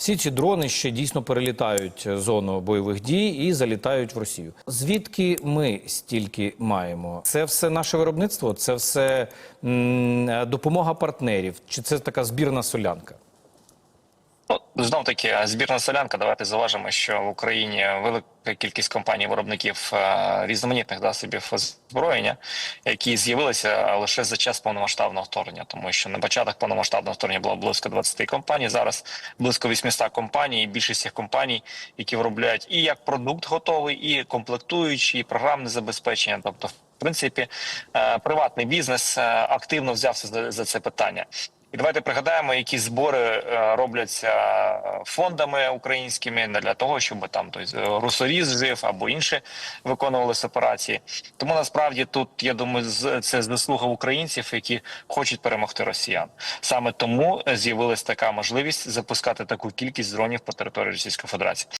Всі ці дрони ще дійсно перелітають зону бойових дій і залітають в Росію. Звідки ми стільки маємо? Це все наше виробництво, це все м, допомога партнерів, чи це така збірна солянка? Ну, знов таки, збірна солянка. Давайте заважимо, що в Україні велика кількість компаній-виробників е, різноманітних засобів озброєння, які з'явилися лише за час повномасштабного вторгнення, тому що на початок повномасштабного вторгнення було близько 20 компаній. Зараз близько 800 компаній. І більшість цих компаній, які виробляють і як продукт готовий, і комплектуючі, і програмне забезпечення, тобто. В принципі, е, приватний бізнес е, активно взявся за це питання. І давайте пригадаємо, які збори е, робляться фондами українськими для того, щоб там тобто, русоріз жив або інші виконувалися операції. Тому насправді тут я думаю, це заслуга українців, які хочуть перемогти росіян. Саме тому з'явилась така можливість запускати таку кількість дронів по території Російської Федерації.